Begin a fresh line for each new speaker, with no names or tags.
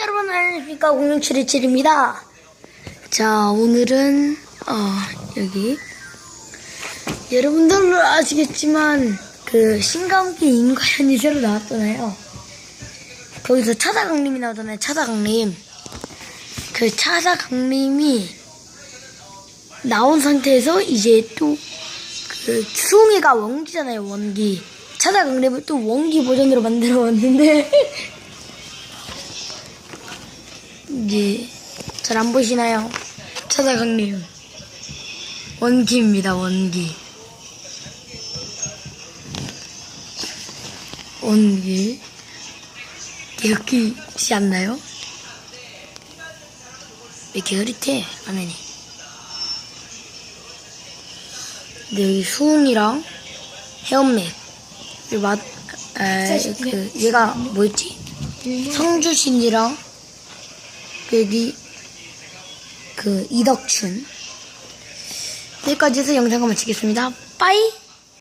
여러분 안녕하십니까. 0677입니다. 자 오늘은 어 여기. 여러분들은 아시겠지만 그 신감기 인과연이 새로 나왔잖아요. 거기서 차다강림이 나오잖아요 차다강림. 그 차다강림이 나온 상태에서 이제 또그 수홍이가 원기잖아요 원기. 차다강림을 또 원기 버전으로 만들어 왔는데 이제 잘 안 보시나요? 차다강님 원기입니다 원기. 원기. 개혁기지 않나요? 왜 이렇게 흐릿해 화면이? 근데 여기 수웅이랑 헤엄맥. 그리고 맛, 에, 그 얘가 뭐였지? 성주신이랑 여기 그 이덕춘 여기까지 해서 영상을 마치겠습니다. 빠이